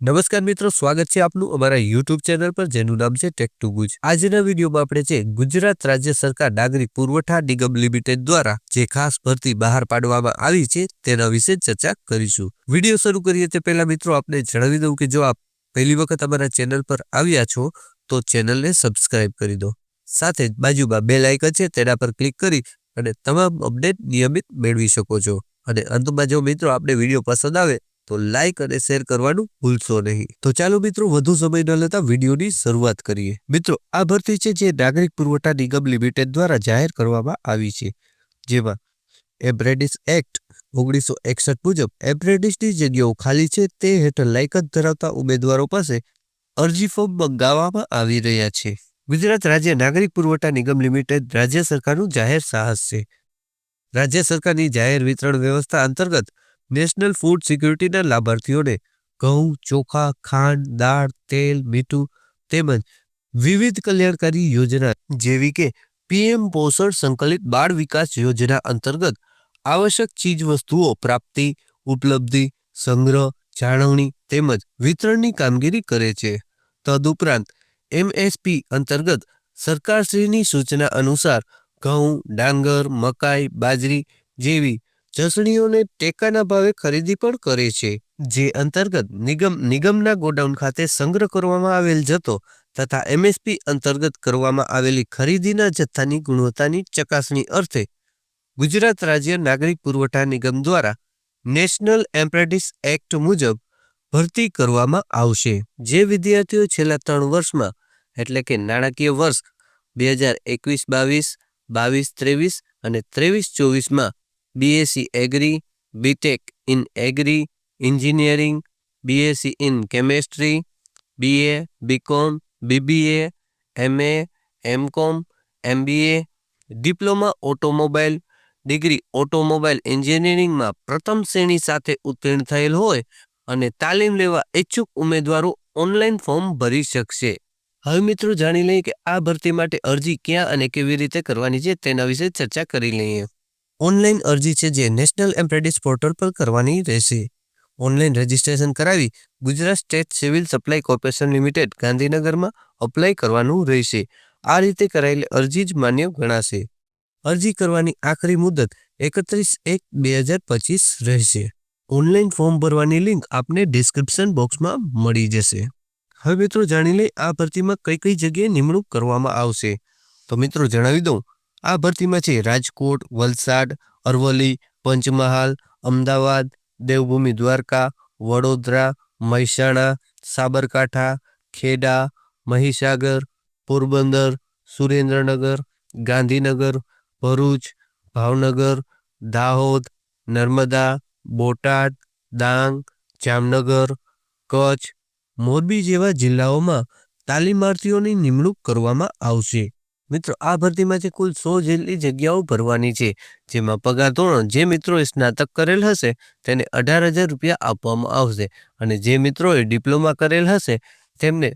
નમસ્કાર મિત્રો, સ્વાગત છે આપનું અમારા યુટ્યુબ ચેનલ પર, જેનું નામ છે ટેક ટુ ગુજ આજના વિડીયોમાં આપણે છે ગુજરાત રાજ્ય સરકાર નાગરિક પુરવઠા નિગમ લિમિટેડ દ્વારા જે ખાસ ભરતી બહાર પાડવામાં આવી છે, તેના વિશે ચર્ચા કરીશું. વીડિયો શરૂ કરીએ તે પહેલા મિત્રો, આપને જણાવી દઉં કે જો આપ પહેલી વખત અમારા ચેનલ પર આવ્યા છો, તો ચેનલને સબસ્ક્રાઇબ કરી દો. સાથે જ બાજુમાં બે લાઇકન છે, તેના પર ક્લિક કરી અને તમામ અપડેટ નિયમિત મેળવી શકો છો. અને અંતમાં જો મિત્રો આપણે વીડિયો પસંદ આવે તો લાઈક અને શેર કરવાનું ભૂલશો નહીં. તો ચાલો મિત્રો, વધુ સમય ન લેતા વિડીયોની શરૂઆત કરીએ. મિત્રો, આ ભરતી છે જે નાગરિક પુરવઠા નિગમ લિમિટેડ દ્વારા જાહેર કરવામાં આવી છે. જેમાં એબ્રેડિસ એક્ટ ઓગણીસો એકસઠ મુજબ એબ્રેડિસની જગ્યાઓ ખાલી છે તે હેઠળ લાયકાત ધરાવતા ઉમેદવારો પાસે અરજી ફોર્મ મંગાવવામાં આવી રહ્યા છે. ગુજરાત રાજ્ય નાગરિક પુરવઠા નિગમ લિમિટેડ રાજ્ય સરકારનું જાહેર સાહસ છે. રાજ્ય સરકારની જાહેર વિતરણ વ્યવસ્થા અંતર્ગત નેશનલ ફૂડ સિક્યુરિટીના લાભાર્થીઓને ઘઉં, ચોખા, ખાંડ, દાળ, તેલ, મીઠું તેમજ વિવિધ કલ્યાણકારી યોજના જેવી કે પીએમ પોષણ સંકલિત બાળ વિકાસ યોજના અંતર્ગત આવશ્યક ચીજ વસ્તુઓ પ્રાપ્તિ, ઉપલબ્ધિ, સંગ્રહ, જાળવણી તેમજ વિતરણની કામગીરી કરે છે. તદુપરાંત એમએસપી અંતર્ગત સરકારશ્રીની સૂચના અનુસાર ઘઉં, ડાંગર, મકાઈ, બાજરી જેવી જસણીઓને ટેકાના ભાવે ખરીદી પણ કરે છે, જે અંતર્ગત નિગમ, નિગમના ગોડાઉન ખાતે સંગ્રહ કરવામાં આવેલ જથ્થો તથા એમએસપી અંતર્ગત કરવામાં આવેલી ખરીદીના જથ્થાની ગુણવત્તાની ચકાસણી અર્થે ગુજરાત રાજ્ય નાગરિક પુરવઠા નિગમ દ્વારા નેશનલ એમ્પ્રેટિસ એક્ટ મુજબ ભરતી કરવામાં આવશે. જે વિદ્યાર્થીઓ છેલ્લા ત્રણ વર્ષમાં, એટલે કે નાણાકીય વર્ષ, બે હજાર એકવીસ બાવીસ બાવીસ ત્રેવીસ અને ત્રેવીસ ચોવીસમાં BSc agri BTech in agri engineering BSc in chemistry BA BCom BBA MA MCom MBA diploma automobile degree automobile એન્જિનિયરિંગમાં પ્રથમ શ્રેણી સાથે ઉત્તીર્ણ થયેલ હોય અને તાલીમ લેવા ઈચ્છુક ઉમેદવારો ઓનલાઈન ફોર્મ ભરી શકશે. હવે મિત્રો જાણી લઈએ કે આ ભરતી માટે અરજી ક્યાં અને કેવી રીતે કરવાની છે તેના વિશે ચર્ચા કરી લઈએ. ઓનલાઈન અરજી છે જે નેશનલ એમ્પ્રેડિસ પોર્ટલ પર કરવાની રહેશે. ઓનલાઈન રજીસ્ટ્રેશન કરાવી Gujarat state civil supply corporation limited ગાંધીનગરમાં અપ્લાય કરવાનું રહેશે. આ રીતે કરાયેલી અરજી જ માન્ય ગણાશે. અરજી કરવાની આખરી મુદત એકત્રીસ એક બે હજાર પચીસ રહેશે. ઓનલાઈન ફોર્મ ભરવાની લિંક આપને ડિસ્ક્રિપ્શન બોક્સમાં મળી જશે. હવે મિત્રો જાણી લઈ આ ભરતીમાં કઈ કઈ જગ્યાએ નિમણૂક કરવામાં આવશે. તો મિત્રો જણાવી દઉં આ ભરતીમાં છે રાજકોટ, વલસાડ, અરવલ્લી, પંચમહાલ, અમદાવાદ, દેવભૂમિ દ્વારકા, વડોદરા, મહેસાણા, સાબરકાંઠા, ખેડા, મહીસાગર, પોરબંદર, સુરેન્દ્રનગર, ગાંધીનગર, ભરૂચ, ભાવનગર, દાહોદ, નર્મદા, બોટાદ, ડાંગ, જામનગર, કચ્છ મોરબી જેવા જિલ્લાઓમાં તાલીમાર્થીઓની નિમણૂક કરવામાં આવશે. મિત્રો, આ ભરતીમાંથી કુલ સો જેટલી જગ્યાઓ ભરવાની છે, જેમાં પગાર ધોરણ જે મિત્રોએ સ્નાતક કરેલ હશે, તેને અઢાર હજાર રૂપિયા આપવામાં આવશે અને જે મિત્રોએ ડિપ્લોમા કરેલ હશે, તેમને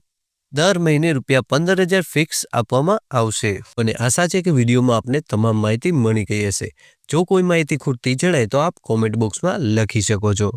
દર મહિને રૂપિયા પંદર હજાર ફિક્સ આપવામાં આવશે. અને આશા છે કે વિડીયોમાં આપને તમામ માહિતી મળી ગઈ હશે. જો કોઈ માહિતી ખૂટતી જણાય તો આપ કોમેન્ટ બોક્સમાં લખી શકો છો.